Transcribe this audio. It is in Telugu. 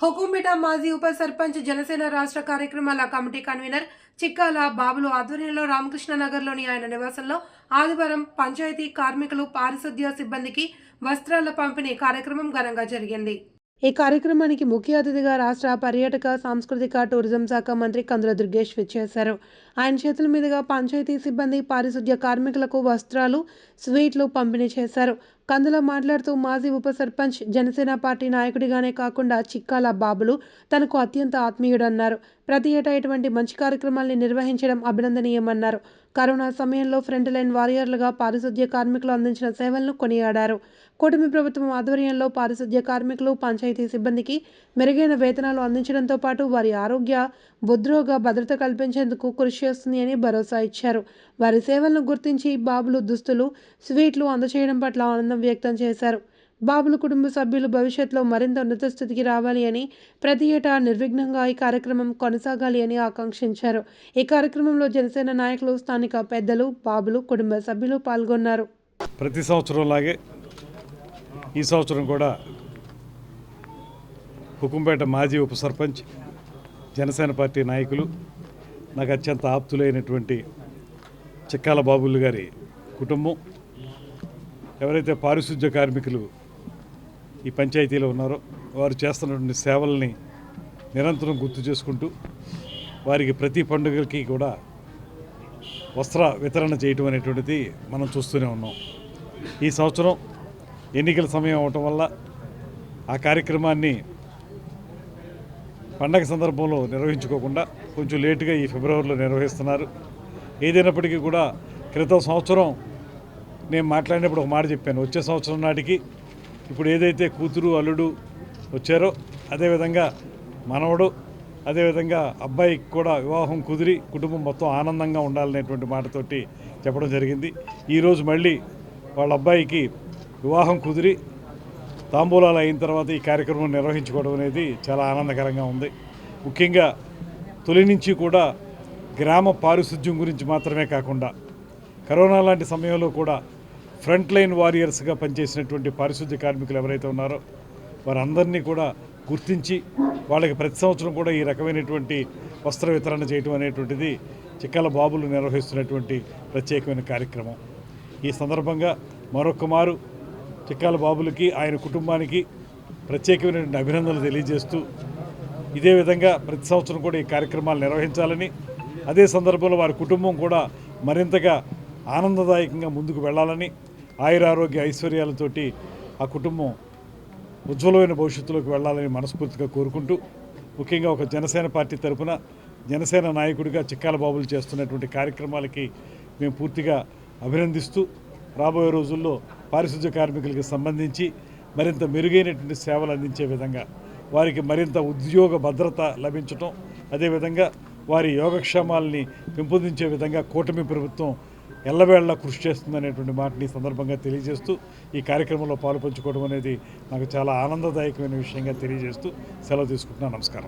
హుకుంపేట మాజీ ఉప సర్పంచ్ జనసేన రాష్ట్ర కార్యక్రమాల కమిటీ కన్వీనర్ చిక్కాల బాబులు ఆధ్వర్యంలో రామకృష్ణనగర్లోని ఆయన నివాసంలో ఆదివారం పంచాయతీ కార్మికులు పారిశుద్ధ్య సిబ్బందికి వస్త్రాల పంపిణీ కార్యక్రమం ఘనంగా జరిగింది. ఈ కార్యక్రమానికి ముఖ్య అతిథిగా రాష్ట్ర పర్యాటక సాంస్కృతిక టూరిజం శాఖ మంత్రి కందుల దుర్గేష్ విచ్చేశారు. ఆయన చేతుల మీదుగా పంచాయతీ సిబ్బంది పారిశుద్ధ్య కార్మికులకు వస్త్రాలు స్వీట్లు పంపిణీ చేశారు. కందుల మాట్లాడుతూ మాజీ ఉప సర్పంచ్ జనసేన పార్టీ నాయకుడిగానే కాకుండా చిక్కాల బాబులు తనకు అత్యంత ఆత్మీయుడన్నారు. ప్రతి ఏటా ఇటువంటి మంచి కార్యక్రమాల్ని నిర్వహించడం అభినందనీయమన్నారు. కరోనా సమయంలో ఫ్రంట్ లైన్ వారియర్లుగా పారిశుద్ధ్య కార్మికులు అందించిన సేవలను కొనియాడారు. కూటమి ప్రభుత్వం ఆధ్వర్యంలో పారిశుద్ధ్య కార్మికులు పంచాయతీ సిబ్బందికి మెరుగైన వేతనాలు అందించడంతో పాటు వారి ఆరోగ్య బుద్రోగ భద్రత కల్పించేందుకు కృషి చేస్తుంది అని భరోసా ఇచ్చారు. వారి సేవలను గుర్తించి బాబులు దుస్తులు స్వీట్లు అందచేయడం పట్ల ఆనందం వ్యక్తం చేశారు. బాబుల కుటుంబ సభ్యులు భవిష్యత్తులో మరింత ఉన్నత స్థితికి రావాలి అని ప్రతి ఏటా నిర్విఘ్నంగా ఈ కార్యక్రమం కొనసాగాలి అని ఆకాంక్షించారు. ఈ కార్యక్రమంలో జనసేన నాయకులు స్థానిక పెద్దలు బాబులు కుటుంబ సభ్యులు పాల్గొన్నారు. ప్రతి సంవత్సరం లాగే ఈ సంవత్సరం కూడా హుకుంపేట మాజీ ఉప సర్పంచ్ జనసేన పార్టీ నాయకులు నాకు అత్యంత ఆప్తులైనటువంటి చిక్కాల బాబులు గారి కుటుంబం ఎవరైతే పారిశుద్ధ్య కార్మికులు ఈ పంచాయతీలో ఉన్నారో వారు చేస్తున్నటువంటి సేవల్ని నిరంతరం గుర్తు చేసుకుంటూ వారికి ప్రతి పండుగలకి కూడా వస్త్ర వితరణ చేయటం అనేటువంటిది మనం చూస్తూనే ఉన్నాం. ఈ సంవత్సరం ఎన్నికల సమయం అవటం వల్ల ఆ కార్యక్రమాన్ని పండగ సందర్భంలో నిర్వహించుకోకుండా కొంచెం లేటుగా ఈ ఫిబ్రవరిలో నిర్వహిస్తున్నారు. ఏదైనప్పటికీ కూడా క్రితం సంవత్సరం నేను మాట్లాడినప్పుడు ఒక మాట చెప్పాను. వచ్చే సంవత్సరం నాటికి ఇప్పుడు ఏదైతే కూతురు అల్లుడు వచ్చారో అదేవిధంగా మనవడు అదేవిధంగా అబ్బాయికి కూడా వివాహం కుదిరి కుటుంబం మొత్తం ఆనందంగా ఉండాలనేటువంటి మాటతోటి చెప్పడం జరిగింది. ఈరోజు మళ్ళీ వాళ్ళ అబ్బాయికి వివాహం కుదిరి తాంబూలాలు అయిన తర్వాత ఈ కార్యక్రమం నిర్వహించుకోవడం అనేది చాలా ఆనందకరంగా ఉంది. ముఖ్యంగా తొలి నుంచి కూడా గ్రామ పారిశుద్ధ్యం గురించి మాత్రమే కాకుండా కరోనా లాంటి సమయంలో కూడా ఫ్రంట్ లైన్ వారియర్స్గా పనిచేసినటువంటి పారిశుద్ధ్య కార్మికులు ఎవరైతే ఉన్నారో వారందరినీ కూడా గుర్తించి వాళ్ళకి ప్రతి సంవత్సరం కూడా ఈ రకమైనటువంటి వస్త్ర వితరణ చేయటం అనేటువంటిది చిక్కల బాబులు నిర్వహిస్తున్నటువంటి ప్రత్యేకమైన కార్యక్రమం. ఈ సందర్భంగా మరొక మారు చిక్కాల బాబులకి ఆయన కుటుంబానికి ప్రత్యేకమైనటువంటి అభినందనలు తెలియజేస్తూ ఇదే విధంగా ప్రతి సంవత్సరం కూడా ఈ కార్యక్రమాలు నిర్వహించాలని అదే సందర్భంలో వారి కుటుంబం కూడా మరింతగా ఆనందదాయకంగా ముందుకు వెళ్ళాలని ఆయురారోగ్య ఐశ్వర్యాలతోటి ఆ కుటుంబం ఉజ్వలమైన భవిష్యత్తులోకి వెళ్ళాలని మనస్ఫూర్తిగా కోరుకుంటూ ముఖ్యంగా ఒక జనసేన పార్టీ తరపున జనసేన నాయకుడిగా చిక్కాల బాబులు చేస్తున్నటువంటి కార్యక్రమాలకి మేము పూర్తిగా అభినందిస్తూ రాబోయే రోజుల్లో పారిశుద్ధ్య కార్మికులకి సంబంధించి మరింత మెరుగైనటువంటి సేవలు అందించే విధంగా వారికి మరింత ఉద్యోగ భద్రత లభించటం అదేవిధంగా వారి యోగక్షేమాలని పెంపొందించే విధంగా కూటమి ప్రభుత్వం ఎల్లవేళలా కృషి చేస్తుందనేటువంటి మాటని ఈ సందర్భంగా తెలియజేస్తూ ఈ కార్యక్రమంలో పాలు పంచుకోవడం అనేది నాకు చాలా ఆనందదాయకమైన విషయంగా తెలియజేస్తూ సెలవు తీసుకుంటున్నాను. నమస్కారం.